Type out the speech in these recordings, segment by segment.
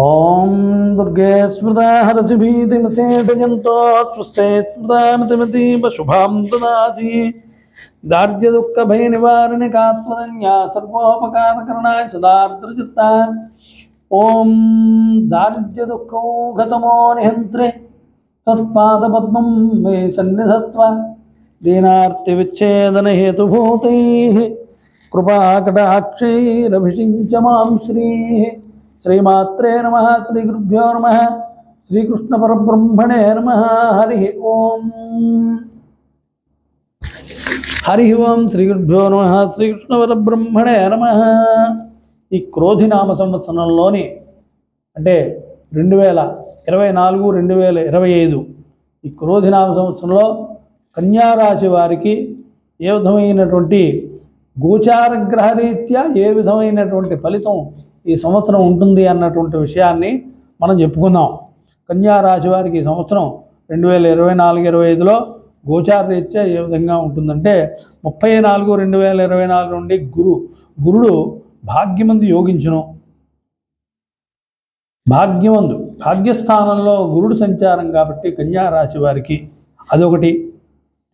ॐ दुर्गे स्मृता हरसिभीतिमसेटयन्तो स्वस्ते स्मृतामतिमतीपशुभां ददासि। दार्ढ्यदुःखभयनिवारणिकात्मदन्या सर्वोपकारकरणाय सदार्द्रचित्ता ॐ दार्ढ्यदुःखौघतमो निहन्त्रे। तत्पादपद्मं मे सन्निधत्व। दीनार्तिविच्छेदनहेतुभूतैः कृपाकटाक्षैरभिषिञ्च माँ श्रीः। శ్రీమాత్రే నమ శ్రీ గురుభ్యో నమ శ్రీకృష్ణ పరబ్రహ్మణే నమ హరి ఓం. హరి ఓం శ్రీగురుభ్యో నమ శ్రీకృష్ణ పరబ్రహ్మణే నమ. ఈ క్రోధినామ సంవత్సరంలోని అంటే రెండు వేల ఇరవై నాలుగు రెండు వేల ఇరవై ఐదు ఈ క్రోధినామ సంవత్సరంలో కన్యారాశి వారికి ఏ విధమైనటువంటి గోచార గ్రహరీత్యా ఏ విధమైనటువంటి ఫలితం ఈ సంవత్సరం ఉంటుంది అన్నటువంటి విషయాన్ని మనం చెప్పుకుందాం. కన్యారాశి వారికి ఈ సంవత్సరం రెండు వేల ఇరవై నాలుగు ఇరవై ఐదులో గోచార రీత్యా ఏ విధంగా ఉంటుందంటే ముప్పై నాలుగు రెండు వేల ఇరవై నాలుగు నుండి గురు గురుడు భాగ్యమందు యోగించును. భాగ్యమందు భాగ్యస్థానంలో గురుడు సంచారం కాబట్టి కన్యా రాశి వారికి అదొకటి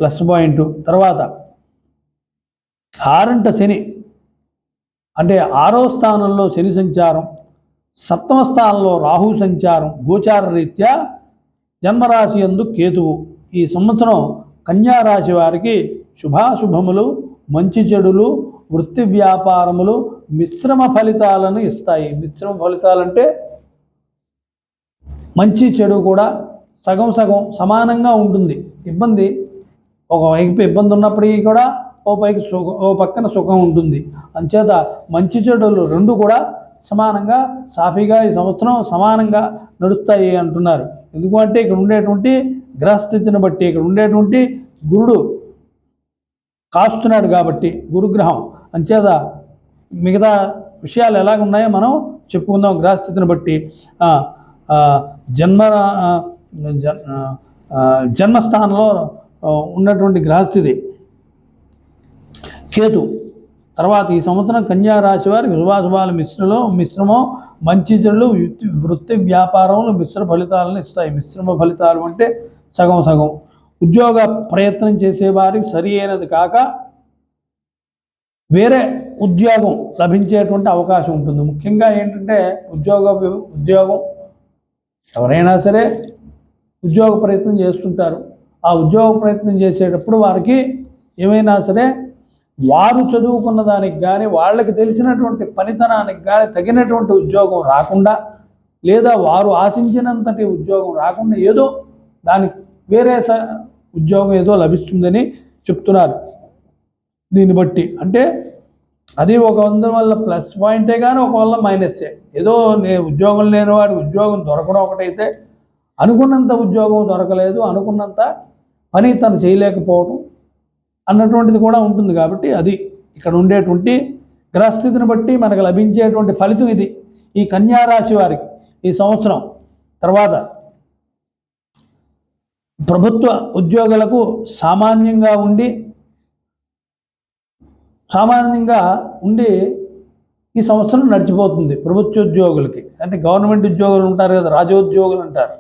ప్లస్ పాయింట్. తర్వాత ఆరంట శని అంటే ఆరో స్థానంలో శని సంచారం సప్తమ స్థానంలో రాహు సంచారం గోచార రీత్యా జన్మరాశి యందు కేతువు. ఈ సంవత్సరం కన్యా రాశి వారికి శుభాశుభములు మంచి చెడులు వృత్తి వ్యాపారములు మిశ్రమ ఫలితాలను ఇస్తాయి. మిశ్రమ ఫలితాలంటే మంచి చెడు కూడా సగం సగం సమానంగా ఉంటుంది. ఇబ్బంది ఒక వైపు ఇబ్బంది ఉన్నప్పటికీ కూడా ఓ పైకి సుఖం ఓ పక్కన సుఖం ఉంటుంది. అంచేత మంచి చెడులు రెండు కూడా సమానంగా సాఫీగా ఈ సంవత్సరం సమానంగా నడుస్తాయి అంటున్నారు. ఎందుకంటే ఇక్కడ ఉండేటువంటి గ్రహస్థితిని బట్టి ఇక్కడ ఉండేటువంటి గురుడు కాస్తున్నాడు కాబట్టి గురుగ్రహం. అంచేత మిగతా విషయాలు ఎలాగ ఉన్నాయో మనం చెప్పుకుందాం గ్రహస్థితిని బట్టి. జన్మ జన్మస్థానంలో ఉన్నటువంటి గ్రహస్థితి. కేతు. తర్వాత ఈ సంవత్సరం కన్యా రాశి వారికి శుభాశుభాల మిశ్రలో మిశ్రమం మంచి చెడులు వృత్తి వ్యాపారంలో మిశ్ర ఫలితాలను ఇస్తాయి. మిశ్రమ ఫలితాలు అంటే సగం సగం. ఉద్యోగ ప్రయత్నం చేసేవారికి సరి అయినది కాక వేరే ఉద్యోగం లభించేటువంటి అవకాశం ఉంటుంది. ముఖ్యంగా ఏంటంటే ఉద్యోగ ఉద్యోగం ఎవరైనా సరే ఉద్యోగ ప్రయత్నం చేస్తుంటారు. ఆ ఉద్యోగ ప్రయత్నం చేసేటప్పుడు వారికి ఏమైనా సరే వారు చదువుకున్న దానికి కానీ వాళ్ళకి తెలిసినటువంటి పనితనానికి కానీ తగినటువంటి ఉద్యోగం రాకుండా లేదా వారు ఆశించినంతటి ఉద్యోగం రాకుండా ఏదో దానికి వేరే స- ఉద్యోగం ఏదో లభిస్తుందని చెప్తున్నారు. దీన్ని బట్టి అంటే అది ఒక వంద వల్ల ప్లస్ పాయింటే కానీ ఒక వల్ల మైనస్సే ఏదో నే ఉద్యోగం లేని వాడి ఉద్యోగం దొరకడం ఒకటైతే అనుకున్నంత ఉద్యోగం దొరకలేదు అనుకున్నంత పని తను చేయలేకపోవడం అన్నటువంటిది కూడా ఉంటుంది కాబట్టి అది ఇక్కడ ఉండేటువంటి గ్రహస్థితిని బట్టి మనకు లభించేటువంటి ఫలితం ఇది. ఈ కన్యారాశి వారికి ఈ సంవత్సరం తర్వాత ప్రభుత్వ ఉద్యోగులకు సామాన్యంగా ఉండి సామాన్యంగా ఉండి ఈ సంవత్సరం నడిచిపోతుంది ప్రభుత్వ ఉద్యోగులకి. అంటే గవర్నమెంట్ ఉద్యోగులు ఉంటారు కదా రాజోద్యోగులు అంటారు.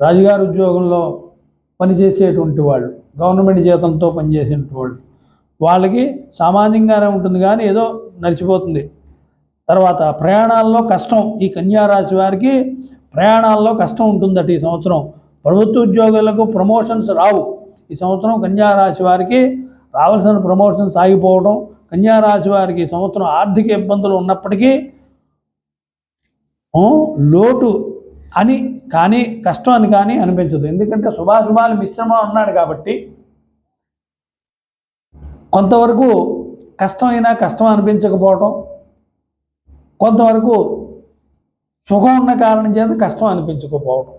రాజుగారి ఉద్యోగంలో పనిచేసేటువంటి వాళ్ళు. గవర్నమెంట్ జీతంతో పనిచేసిన వాళ్ళు వాళ్ళకి సామాన్యంగానే ఉంటుంది కానీ ఏదో నడిచిపోతుంది. తర్వాత ప్రయాణాల్లో కష్టం ఈ కన్యా రాశి వారికి ప్రయాణాల్లో కష్టం ఉంటుందట ఈ సంవత్సరం. ప్రభుత్వ ఉద్యోగులకు ప్రమోషన్స్ రావు. ఈ సంవత్సరం కన్యా రాశి వారికి రావాల్సిన ప్రమోషన్స్ ఆగిపోవడం కన్యా రాశి వారికి ఈ సంవత్సరం ఆర్థిక ఇబ్బందులు ఉన్నప్పటికీ లోటు అని కానీ కష్టం అని కానీ అనిపించదు. ఎందుకంటే శుభాశుభాలు మిశ్రమం ఉన్నాడు కాబట్టి కొంతవరకు కష్టమైనా కష్టం అనిపించకపోవటం కొంతవరకు సుఖం ఉన్న కారణం చేత కష్టం అనిపించకపోవడం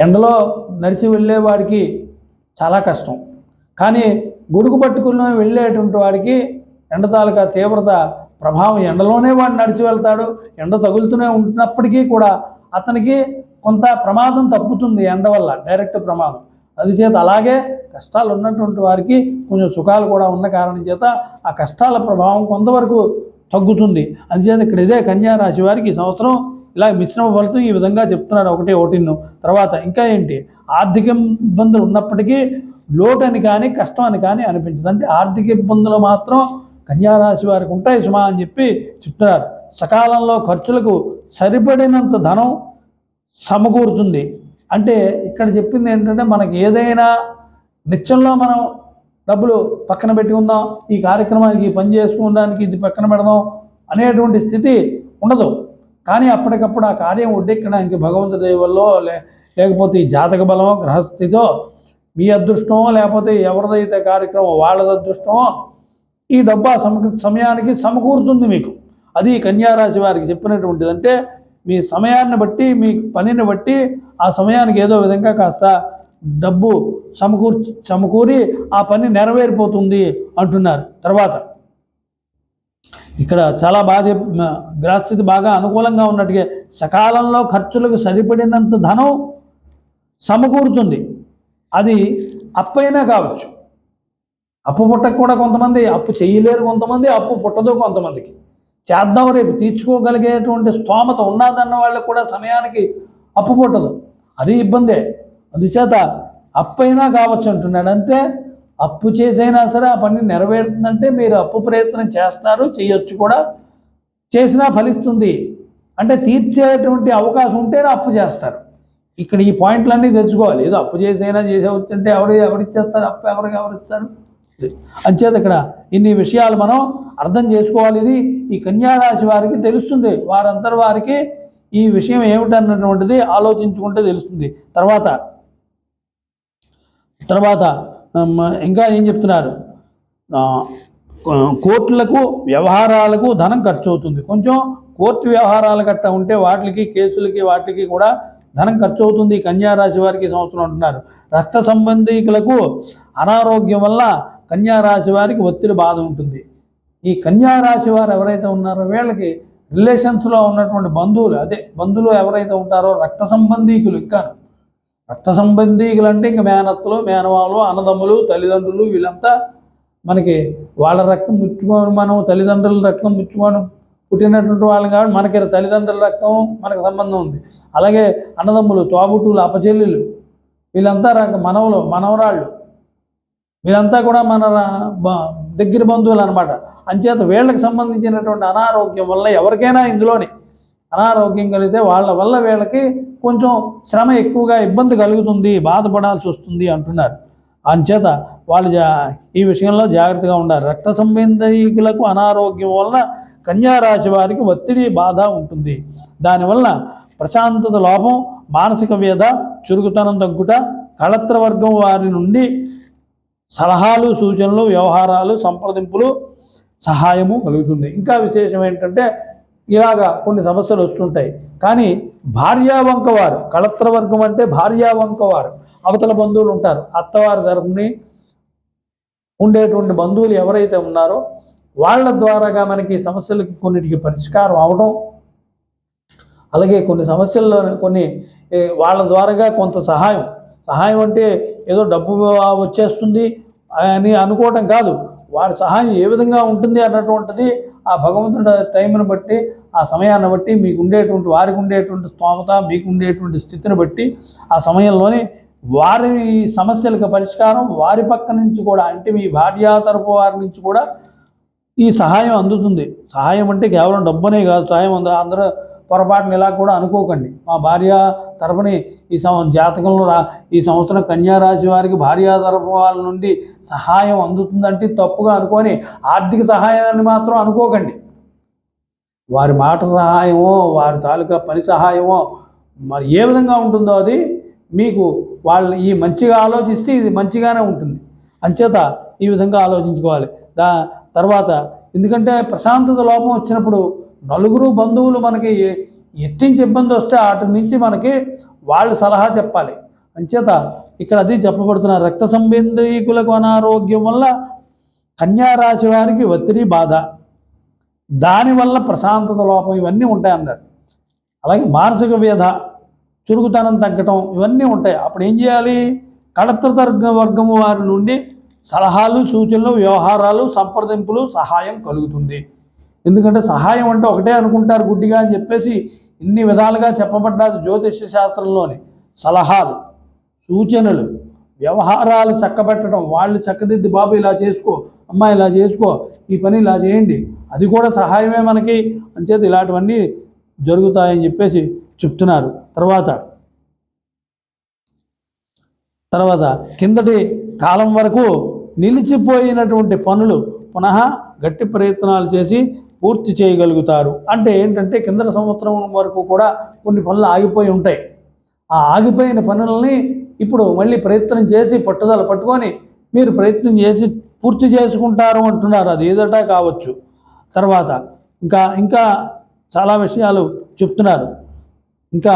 ఎండలో నడిచి వెళ్ళేవాడికి చాలా కష్టం. కానీ గొడుగు పట్టుకుని వెళ్ళేటువంటి వాడికి ఎండ తాలూకా తీవ్రత ప్రభావం ఎండలోనే వాడు నడిచి వెళ్తాడు ఎండ తగులుతూనే ఉంటున్నప్పటికీ కూడా అతనికి కొంత ప్రమాదం తప్పుతుంది ఎండ వల్ల డైరెక్ట్ ప్రమాదం. అది చేత అలాగే కష్టాలు ఉన్నటువంటి వారికి కొంచెం సుఖాలు కూడా ఉన్న కారణం చేత ఆ కష్టాల ప్రభావం కొంతవరకు తగ్గుతుంది. అందుచేత ఇక్కడ ఇదే కన్యా రాశి వారికి ఈ సంవత్సరం ఇలా మిశ్రమ ఫలితం ఈ విధంగా చెప్తున్నారు ఒకటి ఒకటిను తర్వాత ఇంకా ఏంటి? ఆర్థిక ఇబ్బందులు ఉన్నప్పటికీ లోటు అని కానీ కష్టం అని కానీ అనిపించదు. అంటే ఆర్థిక ఇబ్బందులు మాత్రం కన్యారాశి వారికి ఉంటాయి సుమా అని చెప్పి చెప్తున్నారు. సకాలంలో ఖర్చులకు సరిపడినంత ధనం సమకూరుతుంది. అంటే ఇక్కడ చెప్పింది ఏంటంటే మనకి ఏదైనా నిత్యంలో మనం డబ్బులు పక్కన పెట్టి ఉందాం ఈ కార్యక్రమానికి పని చేసుకోవడానికి ఇది పక్కన పెడదాం అనేటువంటి స్థితి ఉండదు. కానీ అప్పటికప్పుడు ఆ కార్యం ఒడ్డెక్కడానికి భగవంతుడి దయ లే లేకపోతే ఈ జాతక బలమో గ్రహస్థితో మీ అదృష్టమో లేకపోతే ఎవరిదైతే కార్యక్రమం వాళ్ళది అదృష్టమో ఈ డబ్బు ఆ సమ సమయానికి సమకూరుతుంది మీకు. అది కన్యారాశి వారికి చెప్పినటువంటిది అంటే మీ సమయాన్ని బట్టి మీ పనిని బట్టి ఆ సమయానికి ఏదో విధంగా కాస్త డబ్బు సమకూర్ సమకూరి ఆ పని నెరవేరిపోతుంది అంటున్నారు. తర్వాత ఇక్కడ చాలా బాగా గ్రహస్థితి బాగా అనుకూలంగా ఉన్నట్టుగా సకాలంలో ఖర్చులకు సరిపడినంత ధనం సమకూరుతుంది. అది అప్పైనా కావచ్చు. అప్పు పుట్టకు కూడా కొంతమంది అప్పు చేయలేరు కొంతమంది అప్పు పుట్టదు కొంతమందికి. చేద్దాం రేపు తీర్చుకోగలిగేటువంటి స్తోమత ఉన్నదన్న వాళ్ళకు కూడా సమయానికి అప్పు పుట్టదు. అది ఇబ్బందే. అందుచేత అప్పైనా కావచ్చు అంటున్నాడు. అంటే అప్పు చేసైనా సరే ఆ పని నెరవేరుతుందంటే మీరు అప్పు ప్రయత్నం చేస్తారు చేయొచ్చు కూడా. చేసినా ఫలిస్తుంది. అంటే తీర్చేటువంటి అవకాశం ఉంటేనే అప్పు చేస్తారు. ఇక్కడ ఈ పాయింట్లన్నీ తెచ్చుకోవాలి ఏదో అప్పు చేసైనా చేసేవచ్చు అంటే ఎవరు ఎవరిచ్చేస్తారు? అప్పు ఎవరికి ఎవరిస్తారు? అంచేత ఇక్కడ ఇన్ని విషయాలు మనం అర్థం చేసుకోవాలి. ఇది ఈ కన్యారాశి వారికి తెలుస్తుంది. వారందరి వారికి ఈ విషయం ఏమిటన్నటువంటిది ఆలోచించుకుంటే తెలుస్తుంది. తర్వాత తర్వాత ఇంకా ఏం చెప్తున్నారు? కోర్టులకు వ్యవహారాలకు ధనం ఖర్చు అవుతుంది కొంచెం కోర్టు వ్యవహారాలు గట్ట ఉంటే వాటికి కేసులకి వాటికి కూడా ధనం ఖర్చు అవుతుంది కన్యారాశి వారికి సంవత్సరం అంటున్నారు. రక్త సంబంధీకులకు అనారోగ్యం వల్ల కన్యారాశి వారికి ఒత్తిడి బాధ ఉంటుంది. ఈ కన్యారాశి వారు ఎవరైతే ఉన్నారో వీళ్ళకి రిలేషన్స్లో ఉన్నటువంటి బంధువులు అదే బంధువులు ఎవరైతే ఉంటారో రక్త సంబంధీకులు ఇంకా రక్త సంబంధీకులు అంటే ఇంకా మేనత్తలు మేనవాళ్ళు అన్నదమ్ములు తల్లిదండ్రులు వీళ్ళంతా మనకి వాళ్ళ రక్తం ముచ్చుకొని మనం తల్లిదండ్రుల రక్తం ముచ్చుకొని. పుట్టినటువంటి వాళ్ళు కాబట్టి మనకి తల్లిదండ్రుల రక్తం మనకు సంబంధం ఉంది. అలాగే అన్నదమ్ములు తోబుట్టులు అపచెల్లెలు వీళ్ళంతా రక మనవలు మనవరాళ్ళు వీరంతా కూడా మన దగ్గర బంధువులు అనమాట అంచేత వీళ్ళకి సంబంధించినటువంటి అనారోగ్యం వల్ల ఎవరికైనా ఇందులోని అనారోగ్యం కలిగితే వాళ్ళ వల్ల వీళ్ళకి కొంచెం శ్రమ ఎక్కువగా ఇబ్బంది కలుగుతుంది బాధపడాల్సి వస్తుంది అంటున్నారు. అంచేత వాళ్ళు జా ఈ విషయంలో జాగ్రత్తగా ఉండాలి. రక్త సంబంధికులకు అనారోగ్యం వలన కన్యారాశి వారికి ఒత్తిడి బాధ ఉంటుంది. దానివల్ల ప్రశాంతత లోపం మానసిక వేద చురుకుతనం తగ్గుట కళత్ర వర్గం వారి నుండి సలహాలు సూచనలు వ్యవహారాలు సంప్రదింపులు సహాయము కలుగుతుంది. ఇంకా విశేషం ఏంటంటే ఇలాగా కొన్ని సమస్యలు వస్తుంటాయి. కానీ భార్యావంక వారు కళత్ర వర్గం అంటే భార్యావంక వారు అవతల బంధువులు ఉంటారు. అత్తవారి తరఫుని ఉండేటువంటి బంధువులు ఎవరైతే ఉన్నారో వాళ్ళ ద్వారాగా మనకి సమస్యలకి కొన్నిటికి పరిష్కారం అవడం అలాగే కొన్ని సమస్యల్లో కొన్ని వాళ్ళ ద్వారాగా కొంత సహాయం సహాయం అంటే ఏదో డబ్బు వచ్చేస్తుంది అని అనుకోవటం కాదు. వారి సహాయం ఏ విధంగా ఉంటుంది అన్నటువంటిది ఆ భగవంతుడి టైంని బట్టి ఆ సమయాన్ని బట్టి మీకు ఉండేటువంటి వారికి ఉండేటువంటి స్తోమత మీకు ఉండేటువంటి స్థితిని బట్టి ఆ సమయంలోనే వారి సమస్యలకు పరిష్కారం వారి పక్క నుంచి కూడా అంటే మీ భార్య తరపు వారి నుంచి కూడా ఈ సహాయం అందుతుంది. సహాయం అంటే కేవలం డబ్బునే కాదు సహాయం అందరూ పొరపాటున ఇలా కూడా అనుకోకండి. మా భార్య తరపుని ఈ సం జాతకంలో రా ఈ సంవత్సరం కన్యారాశి వారికి భార్య తరపు వాళ్ళ నుండి సహాయం అందుతుందంటే తప్పుగా అనుకొని ఆర్థిక సహాయాన్ని మాత్రం అనుకోకండి. వారి మాట సహాయమో వారి తాలూకా పని సహాయమో మరి ఏ విధంగా ఉంటుందో అది మీకు వాళ్ళు ఈ మంచిగా ఆలోచిస్తే ఇది మంచిగానే ఉంటుంది. అంచేత ఈ విధంగా ఆలోచించుకోవాలి. దా తర్వాత ఎందుకంటే ప్రశాంతత లోపం వచ్చినప్పుడు నలుగురు బంధువులు మనకి ఎట్టించి ఇబ్బంది వస్తే వాటి నుంచి మనకి వాళ్ళు సలహా చెప్పాలి. అంచేత ఇక్కడ అది చెప్పబడుతున్నారు రక్త సంబంధీకులకు అనారోగ్యం వల్ల కన్యారాశి వారికి ఒత్తిడి బాధ. దానివల్ల ప్రశాంతత లోపం ఇవన్నీ ఉంటాయి అన్నారు. అలాగే మానసిక వ్యధ చురుకుతనం తగ్గటం ఇవన్నీ ఉంటాయి. అప్పుడు ఏం చేయాలి? కడత్ర వర్గము వారి నుండి సలహాలు సూచనలు వ్యవహారాలు సంప్రదింపులు సహాయం కలుగుతుంది. ఎందుకంటే సహాయం అంటే ఒకటే అనుకుంటారు గుడ్డిగా అని చెప్పేసి ఇన్ని విధాలుగా చెప్పబడ్డాది జ్యోతిష్య శాస్త్రంలోని సలహాలు సూచనలు వ్యవహారాలు చక్కబెట్టడం వాళ్ళు చక్కదిద్ది బాబు ఇలా చేసుకో అమ్మ ఇలా చేసుకో ఈ పని ఇలా చేయండి. అది కూడా సహాయమే మనకి. అంచేత ఇలాంటివన్నీ జరుగుతాయని చెప్పేసి చెప్తున్నారు. తర్వాత తర్వాత కిందటి కాలం వరకు నిలిచిపోయినటువంటి పనులు పునః గట్టి ప్రయత్నాలు చేసి పూర్తి చేయగలుగుతారు. అంటే ఏంటంటే కిందటి సంవత్సరం వరకు కూడా కొన్ని పనులు ఆగిపోయి ఉంటాయి. ఆ ఆగిపోయిన పనులని ఇప్పుడు మళ్ళీ ప్రయత్నం చేసి పట్టుదల పట్టుకొని మీరు ప్రయత్నం చేసి పూర్తి చేసుకుంటారు అంటున్నారు. అది ఏదటా కావచ్చు. తర్వాత ఇంకా ఇంకా చాలా విషయాలు చెప్తున్నారు. ఇంకా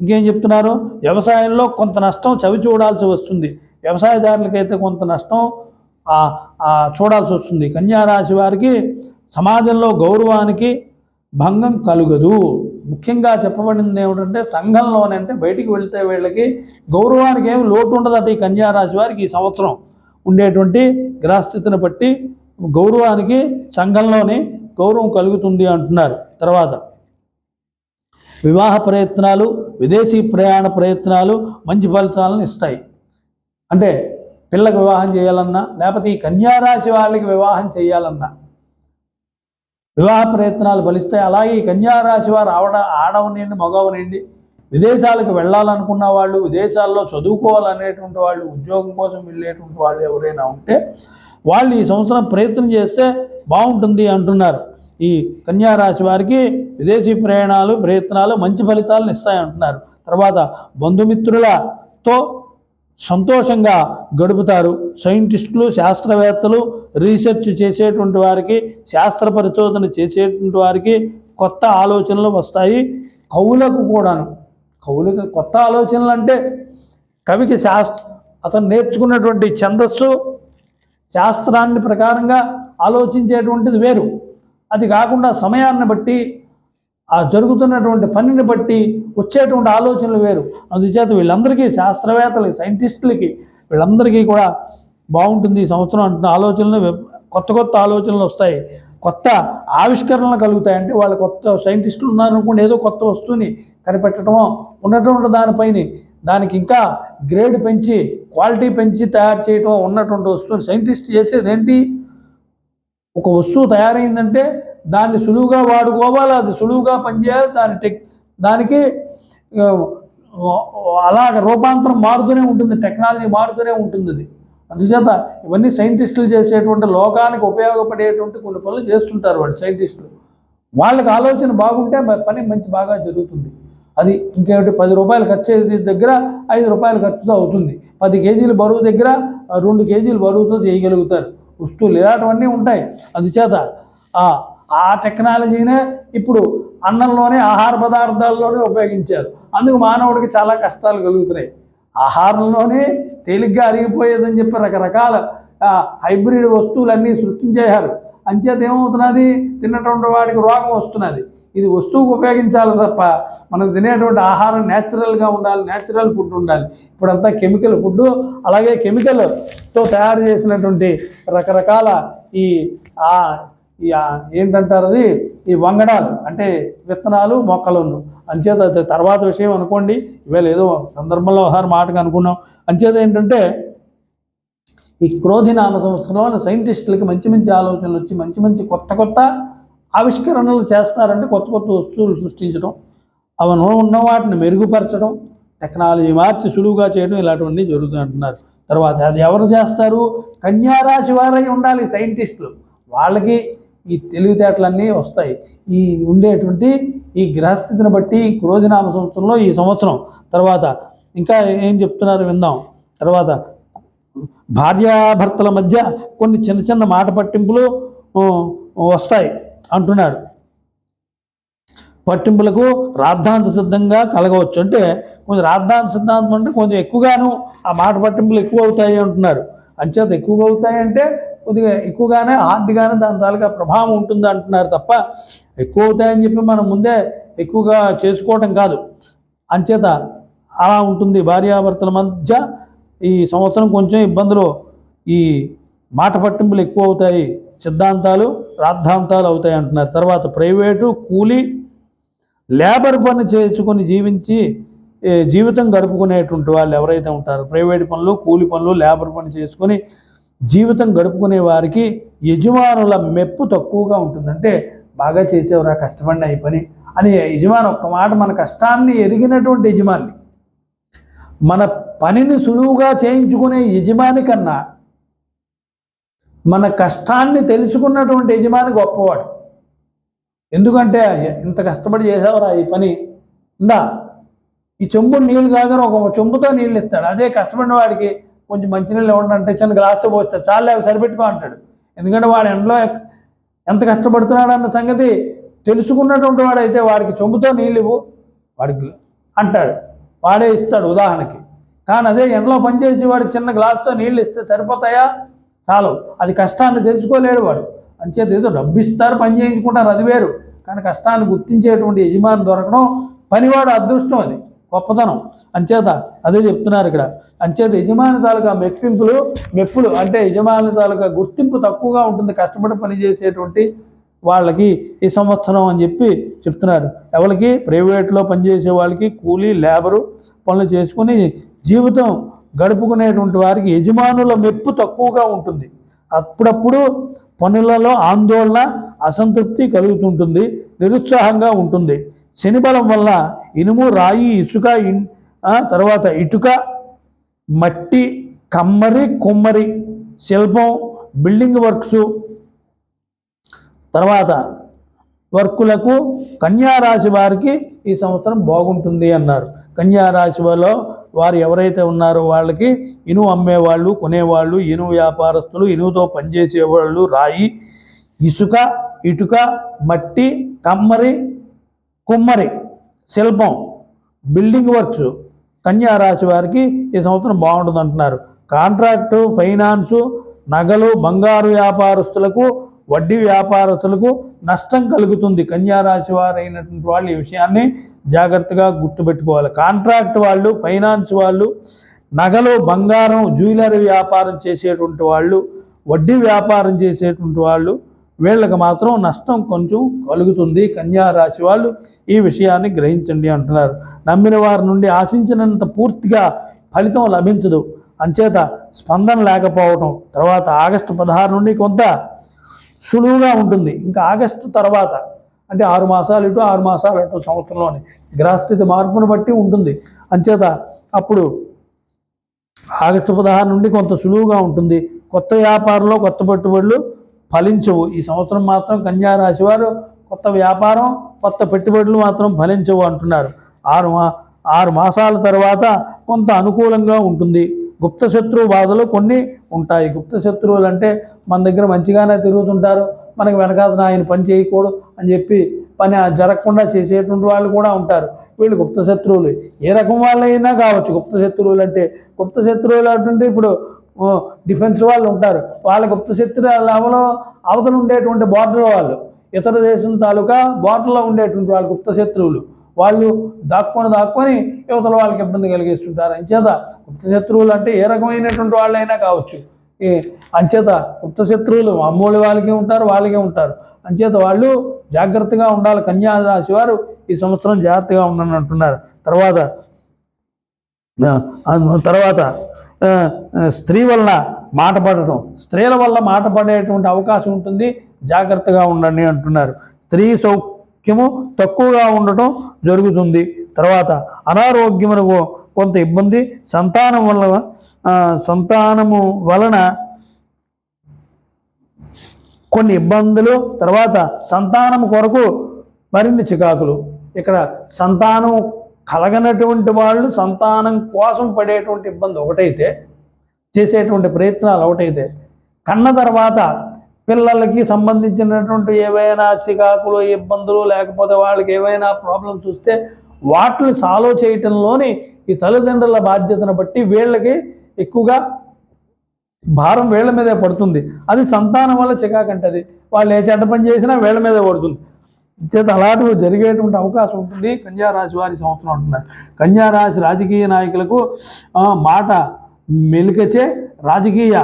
ఇంకేం చెప్తున్నారు? వ్యవసాయంలో కొంత నష్టం చవి చూడాల్సి వస్తుంది. వ్యవసాయదారులకైతే కొంత నష్టం చూడాల్సి వస్తుంది. కన్యారాశి వారికి సమాజంలో గౌరవానికి భంగం కలుగదు. ముఖ్యంగా చెప్పబడింది ఏమిటంటే సంఘంలోనంటే బయటికి వెళితే వీళ్ళకి గౌరవానికి ఏమి లోటు ఉండదట ఈ కన్యారాశి వారికి ఈ సంవత్సరం ఉండేటువంటి గ్రహస్థితిని బట్టి గౌరవానికి సంఘంలోని గౌరవం కలుగుతుంది అంటున్నారు. తర్వాత వివాహ ప్రయత్నాలు విదేశీ ప్రయాణ ప్రయత్నాలు మంచి ఫలితాలను ఇస్తాయి. అంటే పిల్లకి వివాహం చేయాలన్నా లేకపోతే ఈ కన్యారాశి వాళ్ళకి వివాహం చేయాలన్నా వివాహ ప్రయత్నాలు ఫలిస్తాయి. అలాగే ఈ కన్యారాశి వారు ఆవడ ఆడవనండి మగవనండి విదేశాలకు వెళ్ళాలనుకున్న వాళ్ళు విదేశాల్లో చదువుకోవాలనేటువంటి వాళ్ళు ఉద్యోగం కోసం వెళ్ళేటువంటి వాళ్ళు ఎవరైనా ఉంటే వాళ్ళు ఈ సంవత్సరం ప్రయత్నం చేస్తే బాగుంటుంది అంటున్నారు. ఈ కన్యారాశి వారికి విదేశీ ప్రయాణాలు ప్రయత్నాలు మంచి ఫలితాలను ఇస్తాయి అంటున్నారు తర్వాత బంధుమిత్రులతో సంతోషంగా గడుపుతారు. సైంటిస్టులు శాస్త్రవేత్తలు రీసెర్చ్ చేసేటువంటి వారికి శాస్త్ర పరిశోధన చేసేటువంటి వారికి కొత్త ఆలోచనలు వస్తాయి. కవులకు కూడాను. కవులకు కొత్త ఆలోచనలు అంటే కవికి శాస్త్ర అతను నేర్చుకున్నటువంటి ఛందస్సు శాస్త్రాన్ని ప్రకారంగా ఆలోచించేటువంటిది వేరు. అది కాకుండా సమయాన్ని బట్టి ఆ జరుగుతున్నటువంటి పనిని బట్టి వచ్చేటువంటి ఆలోచనలు వేరు. అందుచేత వీళ్ళందరికీ శాస్త్రవేత్తలకి సైంటిస్టులకి వీళ్ళందరికీ కూడా బాగుంటుంది ఈ సంవత్సరం అంటున్న ఆలోచనలు. కొత్త కొత్త ఆలోచనలు వస్తాయి. కొత్త ఆవిష్కరణలు కలుగుతాయి. అంటే వాళ్ళు కొత్త సైంటిస్టులు ఉన్నారనుకోండి ఏదో కొత్త వస్తువుని కనిపెట్టడమో ఉన్నటువంటి దానిపైన దానికి ఇంకా గ్రేడ్ పెంచి క్వాలిటీ పెంచి తయారు చేయటం ఉన్నటువంటి వస్తువుని సైంటిస్ట్ చేసేది ఏంటి? ఒక వస్తువు తయారైందంటే దాన్ని సులువుగా వాడుకోవాలి అది సులువుగా పనిచేయాలి దాని టెక్ దానికి అలా అలాగ రూపాంతరం మారుతూనే ఉంటుంది టెక్నాలజీ మారుతూనే ఉంటుంది అది. అందుచేత ఇవన్నీ సైంటిస్టులు చేసేటువంటి లోకానికి ఉపయోగపడేటువంటి కొన్ని పనులు చేస్తుంటారు వాళ్ళు సైంటిస్టులు. వాళ్ళకి ఆలోచన బాగుంటే పని మంచి బాగా జరుగుతుంది. అది ఇంకేమిటి పది రూపాయలు ఖర్చు దగ్గర ఐదు రూపాయలు ఖర్చుతో అవుతుంది. పది కేజీలు బరువు దగ్గర రెండు కేజీలు బరువుతో చేయగలుగుతారు. వస్తువులు ఇలాంటివన్నీ ఉంటాయి. అందుచేత ఆ టెక్నాలజీనే ఇప్పుడు అన్నంలోనే ఆహార పదార్థాల్లోనే ఉపయోగించారు. అందుకు మానవుడికి చాలా కష్టాలు కలుగుతున్నాయి. ఆహారంలోనే తేలిగ్గా అరిగిపోయేదని చెప్పి రకరకాల హైబ్రిడ్ వస్తువులన్నీ సృష్టించేశారు. అంచేత ఏమవుతున్నది? తిన్నటువంటి వాడికి రోగం వస్తున్నది. ఇది వస్తువుకు ఉపయోగించాలి తప్ప మనం తినేటువంటి ఆహారం న్యాచురల్గా ఉండాలి న్యాచురల్ ఫుడ్ ఉండాలి. ఇప్పుడంతా కెమికల్ ఫుడ్ అలాగే కెమికల్తో తయారు చేసినటువంటి రకరకాల ఈ ఈ ఏంటంటారు అది? ఈ వంగడాలు అంటే విత్తనాలు మొక్కలను అంచేత తర్వాత విషయం అనుకోండి. ఇవాళ ఏదో సందర్భంలో ఒకసారి మాటగా అనుకున్నాం. అంచేత ఏంటంటే ఈ క్రోధి నామ సంవత్సరంలో సైంటిస్టులకి మంచి మంచి ఆలోచనలు వచ్చి మంచి మంచి కొత్త కొత్త ఆవిష్కరణలు చేస్తారంటే కొత్త కొత్త వస్తువులు సృష్టించడం అవను ఉన్న వాటిని మెరుగుపరచడం టెక్నాలజీ మార్చి సులువుగా చేయడం ఇలాంటివన్నీ జరుగుతుంటున్నారు తర్వాత అది ఎవరు చేస్తారు? కన్యారాశి వారై ఉండాలి సైంటిస్టులు. వాళ్ళకి ఈ తెలివితేటలన్నీ వస్తాయి. ఈ ఉండేటువంటి ఈ గ్రహస్థితిని బట్టి ఈ క్రోధినామ సంవత్సరంలో ఈ సంవత్సరం తర్వాత ఇంకా ఏం చెప్తున్నారు విందాం. తర్వాత భార్యాభర్తల మధ్య కొన్ని చిన్న చిన్న మాట పట్టింపులు వస్తాయి అంటున్నారు పట్టింపులకు రాద్ధాంత సిద్ధంగా కలగవచ్చు. అంటే కొంచెం రాద్ధాంత సిద్ధాంతం అంటే కొంచెం ఎక్కువగాను ఆ మాట పట్టింపులు ఎక్కువ అవుతాయి అంటున్నారు అంచేత ఎక్కువగా అవుతాయి అంటే కొద్దిగా ఎక్కువగానే హార్డ్గానే దాని తాలూకా ప్రభావం ఉంటుంది అంటున్నారు తప్ప ఎక్కువ అవుతాయని చెప్పి మనం ముందే ఎక్కువగా చేసుకోవటం కాదు. అంచేత అలా ఉంటుంది భార్యాభర్తల మధ్య ఈ సంవత్సరం కొంచెం ఇబ్బందులు ఈ మాట పట్టింపులు ఎక్కువ అవుతాయి సిద్ధాంతాలు రాద్ధాంతాలు అవుతాయి అంటున్నారు. తర్వాత ప్రైవేటు కూలీ లేబర్ పని చేసుకొని జీవించి జీవితం గడుపుకునేటువంటి వాళ్ళు ఎవరైతే ఉంటారో ప్రైవేట్ పనులు కూలి పనులు లేబర్ పని చేసుకొని జీవితం గడుపుకునే వారికి యజమానుల మెప్పు తక్కువగా ఉంటుందంటే బాగా చేసేవరా కష్టపడిన ఈ పని అని యజమాని ఒక్క మాట మన కష్టాన్ని ఎరిగినటువంటి యజమాని. మన పనిని సులువుగా చేయించుకునే యజమాని కన్నా మన కష్టాన్ని తెలుసుకున్నటువంటి యజమాని గొప్పవాడు. ఎందుకంటే ఇంత కష్టపడి చేసావురా ఈ పని? ఇందా ఈ చెంబు నీళ్ళు తాగని ఒక చెంబుతో నీళ్ళు ఇస్తాడు. అదే కష్టపడిన వాడికి కొంచెం మంచినీళ్ళు ఇవ్వండి అంటే చిన్న గ్లాస్తో పోస్తారు చాలే అవి సరిపెట్టుకో అంటాడు. ఎందుకంటే వాడు ఎండలో ఎంత కష్టపడుతున్నాడు అన్న సంగతి తెలుసుకున్నటువంటి వాడైతే వాడికి చెంబుతో నీళ్ళు ఇవ్వు వాడికి అంటాడు. వాడే ఇస్తాడు ఉదాహరణకి. కానీ అదే ఎండలో పనిచేసి వాడు చిన్న గ్లాస్తో నీళ్ళు ఇస్తే సరిపోతాయా? చాలు. అది కష్టాన్ని తెలుసుకోలేడు వాడు. అంచేత ఏదో డబ్బు ఇస్తారు పని చేయించుకుంటారు అది వేరు. కానీ కష్టాన్ని గుర్తించేటువంటి యజమాని దొరకడం పనివాడు అదృష్టం అది. గొప్పతనం. అంచేత అదే చెప్తున్నారు ఇక్కడ. అంచేత యజమాని తాలూకా మెప్పింపులు మెప్పులు అంటే యజమాని తాలూకా గుర్తింపు తక్కువగా ఉంటుంది కష్టపడి పనిచేసేటువంటి వాళ్ళకి ఈ సంవత్సరం అని చెప్పి చెప్తున్నారు. ఎవరికి? ప్రైవేట్లో పనిచేసే వాళ్ళకి కూలీ లేబరు పనులు చేసుకుని జీవితం గడుపుకునేటువంటి వారికి యజమానుల మెప్పు తక్కువగా ఉంటుంది. అప్పుడప్పుడు పనులలో ఆందోళన అసంతృప్తి కలుగుతుంటుంది నిరుత్సాహంగా ఉంటుంది. శని బలం వల్ల ఇనుము రాయి ఇసుక ఇన్ తర్వాత ఇటుక మట్టి కమ్మరి కుమ్మరి శిల్పం బిల్డింగ్ వర్క్స్ తర్వాత వర్కులకు కన్యా రాశి వారికి ఈ సంవత్సరం బాగుంటుంది అన్నారు. కన్యా వారు ఎవరైతే ఉన్నారో వాళ్ళకి ఇనుము అమ్మేవాళ్ళు కొనేవాళ్ళు ఇనుము వ్యాపారస్తులు ఇనుముతో పనిచేసేవాళ్ళు రాయి ఇసుక ఇటుక మట్టి కమ్మరి కుమ్మరి శిల్పం బిల్డింగ్ వర్క్స్ కన్యా రాశి వారికి ఈ సంవత్సరం బాగుంటుంది అంటున్నారు. కాంట్రాక్టు ఫైనాన్సు నగలు బంగారు వ్యాపారస్తులకు వడ్డీ వ్యాపారస్తులకు నష్టం కలుగుతుంది. కన్యా రాశి అయినటువంటి వాళ్ళు ఈ విషయాన్ని జాగ్రత్తగా గుర్తుపెట్టుకోవాలి. కాంట్రాక్ట్ వాళ్ళు ఫైనాన్స్ వాళ్ళు నగలు బంగారం జ్యువెలరీ వ్యాపారం చేసేటువంటి వాళ్ళు వడ్డీ వ్యాపారం చేసేటువంటి వాళ్ళు వీళ్ళకి మాత్రం నష్టం కొంచెం కలుగుతుంది. కన్యా రాశి వాళ్ళు ఈ విషయాన్ని గ్రహించండి అంటున్నారు. నమ్మిన వారి నుండి ఆశించినంత పూర్తిగా ఫలితం లభించదు. అంచేత స్పందన లేకపోవటం తర్వాత ఆగస్టు పదహారు నుండి కొంత సులువుగా ఉంటుంది. ఇంకా ఆగస్టు తర్వాత అంటే ఆరు మాసాలు ఇటు ఆరు మాసాలు అటు సంవత్సరంలోని గ్రహస్థితి మార్పును బట్టి ఉంటుంది. అంచేత అప్పుడు ఆగస్టు పదహారు నుండి కొంత సులువుగా ఉంటుంది. కొత్త వ్యాపారంలో కొత్త పెట్టుబడులు ఫలించవు. ఈ సంవత్సరం మాత్రం కన్యారాశి వారు కొత్త వ్యాపారం కొత్త పెట్టుబడులు మాత్రం ఫలించవు అంటున్నారు. ఆరు మా ఆరు మాసాల తర్వాత కొంత అనుకూలంగా ఉంటుంది. గుప్త శత్రువు బాధలు కొన్ని ఉంటాయి. గుప్త శత్రువులు అంటే మన దగ్గర మంచిగానే తిరుగుతుంటారు. మనకి వెనకాతన ఆయన పని చేయకూడదు అని చెప్పి పని జరగకుండా చేసేటువంటి వాళ్ళు కూడా ఉంటారు. వీళ్ళు గుప్త శత్రువులు. ఏ రకం వాళ్ళైనా కావచ్చు. గుప్త శత్రువులు అంటే గుప్త శత్రువులు అంటే ఇప్పుడు డిఫెన్స్ వాళ్ళు ఉంటారు. వాళ్ళ గుప్త శత్రువుల అవలో అవతల ఉండేటువంటి బార్డర్ వాళ్ళు. ఇతర దేశం తాలూకా బార్డర్లో ఉండేటువంటి వాళ్ళు గుప్త శత్రువులు. వాళ్ళు దాక్కొని దాక్కొని యువతల వాళ్ళకి ఇబ్బంది కలిగిస్తుంటారు. అంచేత గుప్త శత్రువులు అంటే ఏ రకమైనటువంటి వాళ్ళైనా కావచ్చు. ఈ అంచేత గుప్త శత్రువులు మామూలు వాళ్ళకి ఉంటారు వాళ్ళకే ఉంటారు. అంచేత వాళ్ళు జాగ్రత్తగా ఉండాలి. కన్యా రాశి వారు ఈ సంవత్సరం జాగ్రత్తగా ఉండని అంటున్నారు. తర్వాత తర్వాత స్త్రీ వల్ల మాట పడటం. స్త్రీల వల్ల మాట పడేటువంటి అవకాశం ఉంటుంది. జాగ్రత్తగా ఉండండి అంటున్నారు. స్త్రీ సౌఖ్యము తక్కువగా ఉండటం జరుగుతుంది. తర్వాత అనారోగ్యమునకు కొంత ఇబ్బంది. సంతానం వల్ల సంతానము వలన కొన్ని ఇబ్బందులు. తర్వాత సంతానం కొరకు మరిన్ని చికాకులు. ఇక్కడ సంతానం కలగనటువంటి వాళ్ళు సంతానం కోసం పడేటువంటి ఇబ్బంది ఒకటైతే చేసేటువంటి ప్రయత్నాలు ఒకటైతే కన్న తర్వాత పిల్లలకి సంబంధించినటువంటి ఏవైనా చికాకులు ఇబ్బందులు లేకపోతే వాళ్ళకి ఏవైనా ప్రాబ్లమ్స్ చూస్తే వాటిని సాల్వ్ చేయటంలోని ఈ తల్లిదండ్రుల బాధ్యతను బట్టి వీళ్ళకి ఎక్కువగా భారం వీళ్ళ మీదే పడుతుంది. అది సంతానం వల్ల చికాకంటది వాళ్ళు ఏ చెడ్డ పని చేసినా వీళ్ళ మీదే పడుతుంది. చేత అలాంటివి జరిగేటువంటి అవకాశం ఉంటుంది. కన్యారాశి వారి సంవత్సరం అంటున్నారు కన్యారాశి రాజకీయ నాయకులకు మాట మెలికచే రాజకీయ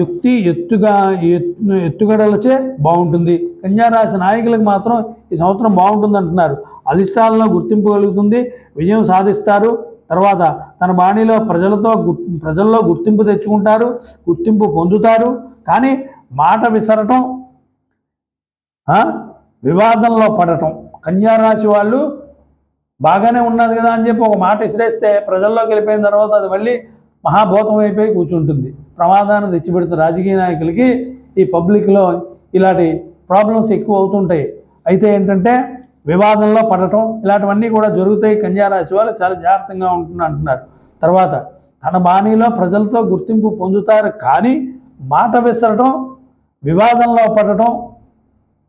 యుక్తి ఎత్తుగా ఎత్తు ఎత్తుగడలచే బాగుంటుంది. కన్యారాశి నాయకులకు మాత్రం ఈ సంవత్సరం బాగుంటుంది అంటున్నారు. అధిష్టానంలో గుర్తింపు కలుగుతుంది విజయం సాధిస్తారు. తర్వాత తన బాణీలో ప్రజలతో ప్రజల్లో గుర్తింపు తెచ్చుకుంటారు గుర్తింపు పొందుతారు. కానీ మాట విసరటం వివాదంలో పడటం. కన్యారాశి వాళ్ళు బాగానే ఉన్నది కదా అని చెప్పి ఒక మాట విసిరేస్తే ప్రజల్లోకి వెళ్ళిపోయిన తర్వాత అది మళ్ళీ మహాభూతం అయిపోయి కూర్చుంటుంది. ప్రమాదాన్ని తెచ్చిపెడుతుంది రాజకీయ నాయకులకి ఈ పబ్లిక్లో ఇలాంటి ప్రాబ్లమ్స్ ఎక్కువ అవుతుంటాయి. అయితే ఏంటంటే వివాదంలో పడటం ఇలాంటివన్నీ కూడా జరుగుతాయి. కన్యారాశి వాళ్ళు చాలా జాగ్రత్తగా ఉంటుంది అంటున్నారు. తర్వాత తన బాణీలో ప్రజలతో గుర్తింపు పొందుతారు కానీ మాట విసరటం వివాదంలో పడటం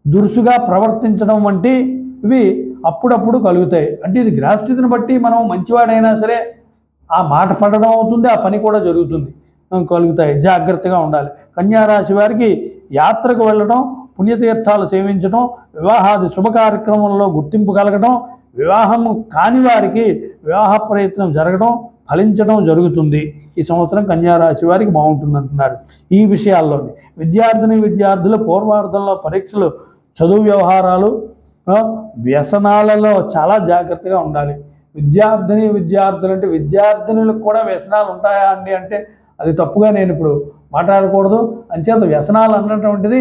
దురుసుగా ప్రవర్తించడం వంటి ఇవి అప్పుడప్పుడు కలుగుతాయి. అంటే ఇది గ్రహస్థితిని బట్టి మనం మంచివాడైనా సరే ఆ మాట పడడం అవుతుంది ఆ పని కూడా జరుగుతుంది. కలుగుతాయి. జాగ్రత్తగా ఉండాలి. కన్యారాశి వారికి యాత్రకు వెళ్ళడం పుణ్యతీర్థాలు సేవించడం వివాహాది శుభ కార్యక్రమంలో గుర్తింపు కలగడం వివాహం కాని వారికి వివాహ ప్రయత్నం జరగడం ఫలించడం జరుగుతుంది. ఈ సంవత్సరం కన్యారాశి వారికి బాగుంటుంది అంటున్నారు ఈ విషయాల్లోని. విద్యార్థిని విద్యార్థులు పూర్వార్థంలో పరీక్షలు చదువు వ్యవహారాలు వ్యసనాలలో చాలా జాగ్రత్తగా ఉండాలి. విద్యార్థిని విద్యార్థులు అంటే విద్యార్థినులకు కూడా వ్యసనాలు ఉంటాయా అండి అంటే అది తప్పుగా నేను ఇప్పుడు మాట్లాడకూడదు. అంచేత వ్యసనాలు అన్నటువంటిది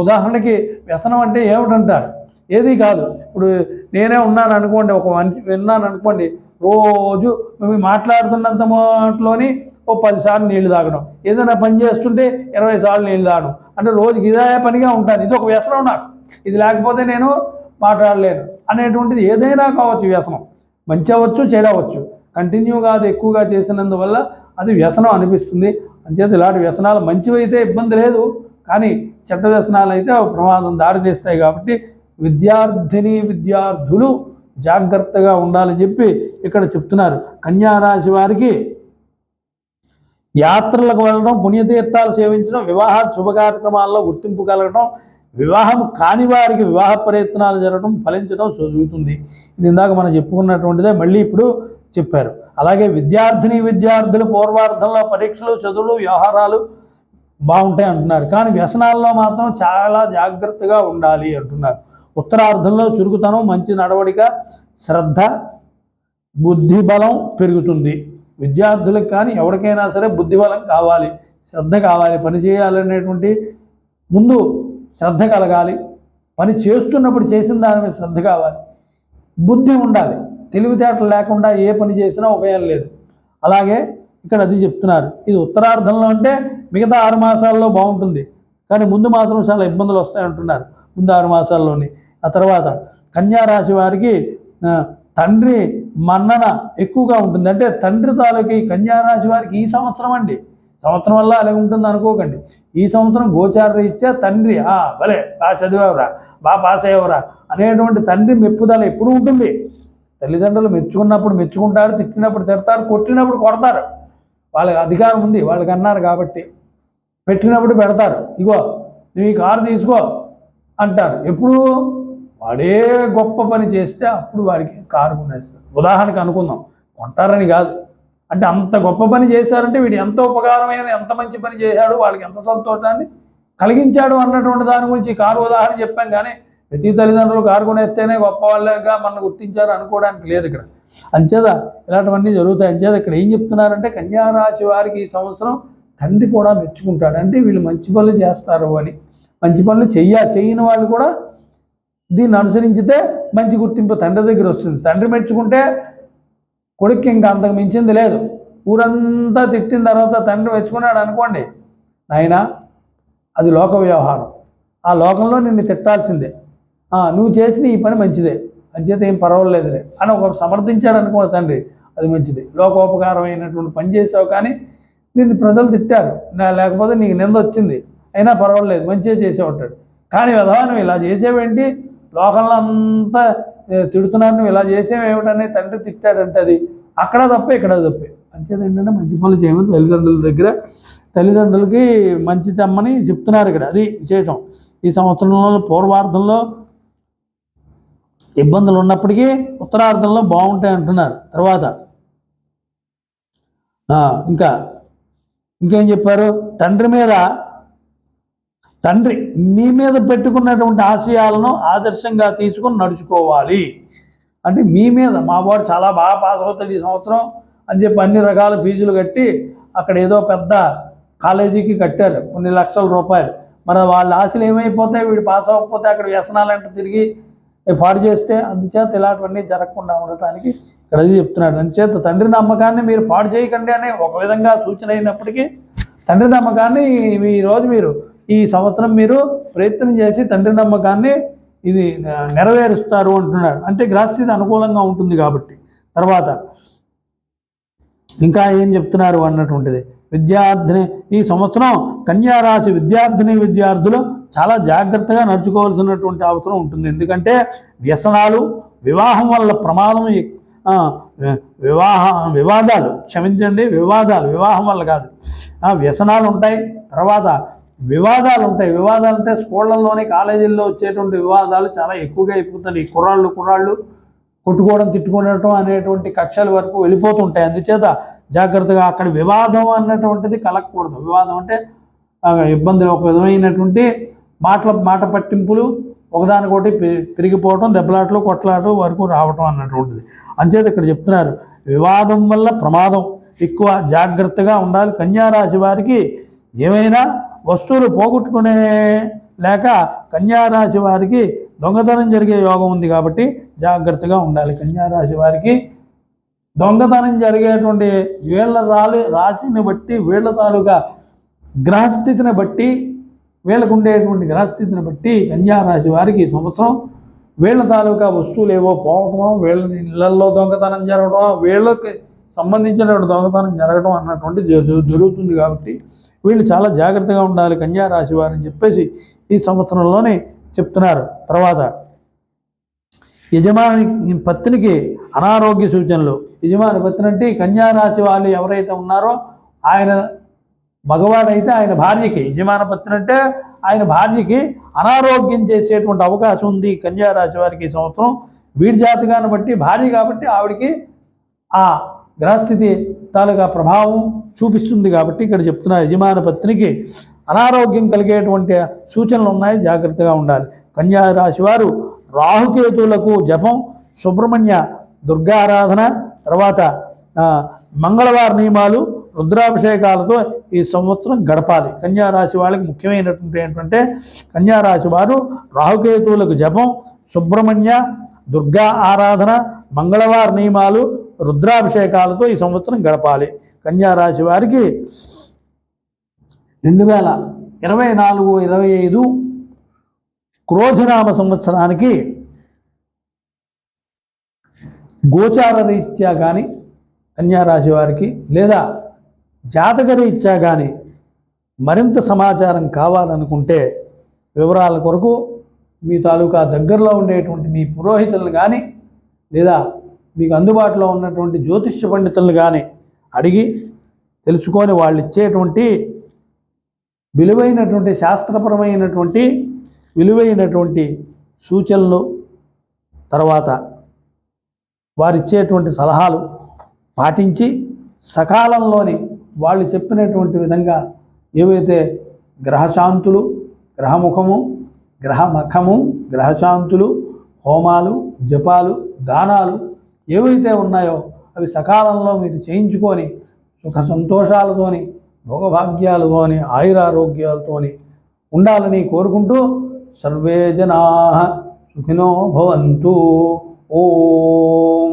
ఉదాహరణకి వ్యసనం అంటే ఏమిటంటారు? ఏది కాదు. ఇప్పుడు నేనే ఉన్నాను అనుకోండి ఒక మనిషి విన్నాను అనుకోండి రోజు మేము మాట్లాడుతున్నంత మాటలోని ఓ పదిసార్లు నీళ్ళు తాగడం. ఏదైనా పని చేస్తుంటే ఇరవై సార్లు నీళ్ళు తాగడం. అంటే రోజుకి ఇదే పనిగా ఉంటాను. ఇది ఒక వ్యసనం నాకు. ఇది లేకపోతే నేను మాట్లాడలేను. అనేటువంటిది ఏదైనా కావచ్చు వ్యసనం. మంచి అవ్వచ్చు చేయవచ్చు కంటిన్యూగా అది ఎక్కువగా చేసినందువల్ల అది వ్యసనం అనిపిస్తుంది. అంచేత ఇలాంటి వ్యసనాలు మంచివైతే ఇబ్బంది లేదు. కానీ చెడ్డ వ్యసనాలు అయితే ప్రమాదం దారితీస్తాయి కాబట్టి విద్యార్థిని విద్యార్థులు జాగ్రత్తగా ఉండాలని చెప్పి ఇక్కడ చెప్తున్నారు. కన్యారాశి వారికి యాత్రలకు వెళ్ళడం పుణ్యతీర్థాలు సేవించడం వివాహ శుభ కార్యక్రమాల్లో గుర్తింపు కలగడం వివాహం కాని వారికి వివాహ ప్రయత్నాలు జరగడం ఫలించడం జరుగుతుంది. ఇది ఇందాక మనం చెప్పుకున్నటువంటిదే మళ్ళీ ఇప్పుడు చెప్పారు. అలాగే విద్యార్థిని విద్యార్థులు పూర్వార్థంలో పరీక్షలు చదువులు వ్యవహారాలు బాగుంటాయి అంటున్నారు. కానీ వ్యసనాల్లో మాత్రం చాలా జాగ్రత్తగా ఉండాలి అంటున్నారు. ఉత్తరార్ధంలో చురుకుతనం మంచి నడవడిక శ్రద్ధ బుద్ధి బలం పెరుగుతుంది. విద్యార్థులకు కానీ ఎవరికైనా సరే బుద్ధిబలం కావాలి శ్రద్ధ కావాలి. పని చేయాలనేటువంటి ముందు శ్రద్ధ కలగాలి. పని చేస్తున్నప్పుడు చేసిన దాని మీద శ్రద్ధ కావాలి. బుద్ధి ఉండాలి. తెలివితేటలు లేకుండా ఏ పని చేసినా ఉపయోగం లేదు. అలాగే ఇక్కడ అది చెప్తున్నారు. ఇది ఉత్తరార్ధంలో అంటే మిగతా ఆరు మాసాల్లో బాగుంటుంది. కానీ ముందు మాత్రం చాలా ఇబ్బందులు వస్తాయంటున్నారు. ముందు ఆరు మాసాల్లోని. ఆ తర్వాత కన్యారాశి వారికి తండ్రి మన్నన ఎక్కువగా ఉంటుంది. అంటే తండ్రి తాలూకి కన్యారాశి వారికి ఈ సంవత్సరం అండి. సంవత్సరం వల్ల అలాగే ఉంటుంది అనుకోకండి. ఈ సంవత్సరం గోచార రీత్యా తండ్రి ఆ భలే బాగా చదివావురా బాగా పాస్ అయ్యావురా అనేటువంటి తండ్రి మెప్పుదల ఎప్పుడు ఉంటుంది. తల్లిదండ్రులు మెచ్చుకున్నప్పుడు మెచ్చుకుంటారు తిట్టినప్పుడు తిడతారు కొట్టినప్పుడు కొడతారు. వాళ్ళకి అధికారం ఉంది వాళ్ళకి అన్నారు కాబట్టి పెట్టినప్పుడు పెడతారు. ఇగో నువ్వు ఈ కారు తీసుకో అంటారు. ఎప్పుడు వాడే గొప్ప పని చేస్తే అప్పుడు వాడికి కారు కొనేస్తారు. ఉదాహరణకు అనుకుందాం కొంటారని కాదు. అంటే అంత గొప్ప పని చేశారంటే వీడు ఎంత ఉపకారమైన ఎంత మంచి పని చేశాడు వాళ్ళకి ఎంత సంతోషాన్ని కలిగించాడు అన్నటువంటి దాని గురించి కారు ఉదాహరణ చెప్పాం కానీ ప్రతి తల్లిదండ్రులు కారు కొనేస్తేనే గొప్ప వాళ్ళగా మన గుర్తించారు అనుకోవడానికి లేదు ఇక్కడ. అంచేత ఇలాంటివన్నీ జరుగుతాయి. అంచేత ఇక్కడ ఏం చెప్తున్నారంటే కన్యారాశి వారికి ఈ సంవత్సరం తండ్రి కూడా మెచ్చుకుంటాడు. అంటే వీళ్ళు మంచి పనులు చేస్తారు అని. మంచి పనులు చెయ్య చేయని వాళ్ళు కూడా దీన్ని అనుసరించితే మంచి గుర్తింపు తండ్రి దగ్గర వస్తుంది. తండ్రి మెచ్చుకుంటే కొడుక్కి ఇంకా అంతకు మించింది లేదు. ఊరంతా తిట్టిన తర్వాత తండ్రి మెచ్చుకున్నాడు అనుకోండి. నాయనా అది లోక వ్యవహారం. ఆ లోకంలో నిన్ను తిట్టాల్సిందే. నువ్వు చేసిన ఈ పని మంచిదే. అంచేత ఏం పర్వాలేదులే అని ఒక సమర్థించాడు అనుకో తండ్రి అది మంచిది. లోకోపకారమైనటువంటి పని చేసావు కానీ నిన్ను ప్రజలు తిట్టారు. నా- లేకపోతే నీకు నింద వచ్చింది. అయినా పర్వాలేదు మంచిగా చేసేవాడు కానీ విధానం నువ్వు ఇలా చేసేవేంటి? లోకంలో అంతా తిడుతున్నారు నువ్వు ఇలా చేసేవేమిటనే తండ్రి తిట్టాడంటే అది అక్కడ తప్పే ఇక్కడ తప్పే. అంచేది ఏంటంటే మంచి పనులు చేయమని తల్లిదండ్రుల దగ్గర తల్లిదండ్రులకి మంచి తెమ్మని చెప్తున్నారు ఇక్కడ. అది విశేషం. ఈ సంవత్సరంలో పూర్వార్థంలో ఇబ్బందులు ఉన్నప్పటికీ ఉత్తరార్థంలో బాగుంటాయి అంటున్నారు. తర్వాత ఇంకా ఇంకేం చెప్పారు? తండ్రి మీద తండ్రి మీ మీద పెట్టుకున్నటువంటి ఆశయాలను ఆదర్శంగా తీసుకొని నడుచుకోవాలి. అంటే మీ మీద మా వాడు చాలా బాగా పాస్ అవుతాడు ఈ సంవత్సరం అని చెప్పి అన్ని రకాల ఫీజులు కట్టి అక్కడ ఏదో పెద్ద కాలేజీకి కట్టారు కొన్ని లక్షల రూపాయలు. మరి వాళ్ళ ఆశలు ఏమైపోతాయి? వీడు పాస్ అవ్వకపోతే అక్కడ వ్యసనాలంటే తిరిగి పాడు చేస్తే అందుచేత ఇలాంటివన్నీ జరగకుండా ఉండటానికి ఇక్కడ అది చెప్తున్నాడు. అందుచేత తండ్రి నమ్మకాన్ని మీరు పాడు చేయకండి అనే ఒక విధంగా సూచన అయినప్పటికీ తండ్రి నమ్మకాన్ని ఈరోజు రోజు మీరు ఈ సంవత్సరం మీరు ప్రయత్నం చేసి తండ్రి నమ్మకాన్ని ఇది నెరవేరుస్తారు అంటున్నాడు. అంటే గ్రహస్థితి అనుకూలంగా ఉంటుంది కాబట్టి. తర్వాత ఇంకా ఏం చెప్తున్నారు అన్నటువంటిది. విద్యార్థిని ఈ సంవత్సరం కన్యారాశి విద్యార్థిని విద్యార్థులు చాలా జాగ్రత్తగా నడుచుకోవాల్సినటువంటి అవసరం ఉంటుంది. ఎందుకంటే వ్యసనాలు వివాహం వల్ల ప్రమాదం వివాహ వివాదాలు క్షమించండి వివాదాలు వివాహం వల్ల కాదు. వ్యసనాలు ఉంటాయి. తర్వాత వివాదాలు ఉంటాయి వివాదాలు అంటే స్కూళ్ళల్లోనే కాలేజీల్లో వచ్చేటువంటి వివాదాలు చాలా ఎక్కువగా అయిపోతున్నాయి కుర్రాళ్ళు కుర్రాళ్ళు కొట్టుకోవడం తిట్టుకోవడం అనేటువంటి కక్షల వరకు వెళ్ళిపోతుంటాయి. అందుచేత జాగ్రత్తగా అక్కడ వివాదం అన్నటువంటిది కలగకూడదు. వివాదం అంటే ఇబ్బందులు ఒక విధమైనటువంటి మాటల మాట పట్టింపులు ఒకదానికొకటి తిరిగిపోవటం పెరిగిపోవటం దెబ్బలాటలు కొట్లాటలు వరకు రావటం అన్నటువంటిది. అంచేత ఇక్కడ చెప్తున్నారు వివాదం వల్ల ప్రమాదం ఎక్కువ జాగ్రత్తగా ఉండాలి. కన్యారాశి వారికి ఏమైనా వస్తువులు పోగొట్టుకునే లేక కన్యారాశి వారికి దొంగతనం జరిగే యోగం ఉంది కాబట్టి జాగ్రత్తగా ఉండాలి. కన్యారాశి వారికి దొంగతనం జరిగేటువంటి వీళ్ళ రాలి రాశిని బట్టి వీళ్ళ తాలూకా గ్రహస్థితిని బట్టి వీళ్ళకు ఉండేటువంటి గ్రహస్థితిని బట్టి కన్యారాశి వారికి ఈ సంవత్సరం వీళ్ళ తాలూకా వస్తువులు ఏవో పోవటం వీళ్ళ ఇళ్ళలో దొంగతనం జరగడం వీళ్ళకి సంబంధించినటువంటి దొంగతనం జరగడం అన్నటువంటి జ- జరుగుతుంది కాబట్టి వీళ్ళు చాలా జాగ్రత్తగా ఉండాలి కన్యా రాశి వారని చెప్పేసి ఈ సంవత్సరంలోనే చెప్తున్నారు. తర్వాత యజమాని పత్నికి అనారోగ్య సూచనలు. యజమాని పత్ని అంటే కన్యా రాశి వాళ్ళు ఎవరైతే ఉన్నారో ఆయన మగవాడైతే ఆయన భార్యకి యజమాన పత్ని అంటే ఆయన భార్యకి అనారోగ్యం చేసేటువంటి అవకాశం ఉంది కన్యా రాశి వారికి ఈ సంవత్సరం. వీడి జాతకాన్ని బట్టి భార్య కాబట్టి ఆవిడికి ఆ గ్రహస్థితి తాలూకా ప్రభావం చూపిస్తుంది కాబట్టి ఇక్కడ చెప్తున్న యజమాన పత్నికి అనారోగ్యం కలిగేటువంటి సూచనలు ఉన్నాయి జాగ్రత్తగా ఉండాలి. కన్యా రాశి వారు రాహుకేతువులకు జపం సుబ్రహ్మణ్య దుర్గా ఆరాధన తర్వాత మంగళవార నియమాలు రుద్రాభిషేకాలతో ఈ సంవత్సరం గడపాలి. కన్యారాశి వాళ్ళకి ముఖ్యమైనటువంటి ఏంటంటే కన్యారాశి వారు రాహుకేతువులకు జపం సుబ్రహ్మణ్య దుర్గా ఆరాధన మంగళవార నియమాలు రుద్రాభిషేకాలతో ఈ సంవత్సరం గడపాలి. కన్యారాశి వారికి రెండు వేల ఇరవై నాలుగు ఇరవై ఐదు క్రోధనామ సంవత్సరానికి గోచార రీత్యా కానీ కన్యారాశి వారికి లేదా జాతక రీత్యా కానీ మరింత సమాచారం కావాలనుకుంటే వివరాల కొరకు మీ తాలూకా దగ్గరలో ఉండేటువంటి మీ పురోహితులను కానీ లేదా మీకు అందుబాటులో ఉన్నటువంటి జ్యోతిష్య పండితులను కానీ అడిగి తెలుసుకొని వాళ్ళు ఇచ్చేటువంటి విలువైనటువంటి శాస్త్రపరమైనటువంటి విలువైనటువంటి సూచనలు తర్వాత వారిచ్చేటువంటి సలహాలు పాటించి సకాలంలోని వాళ్ళు చెప్పినటువంటి విధంగా ఏవైతే గ్రహశాంతులు గ్రహముఖము గ్రహమఖము గ్రహశాంతులు హోమాలు జపాలు దానాలు ఏవైతే ఉన్నాయో అవి సకాలంలో మీరు చేయించుకొని సుఖ సంతోషాలతోని భోగభాగ్యాలతోని ఆయురారోగ్యాలతోని ఉండాలని కోరుకుంటూ సర్వే జనా సుఖినో భవంతు. ఓం.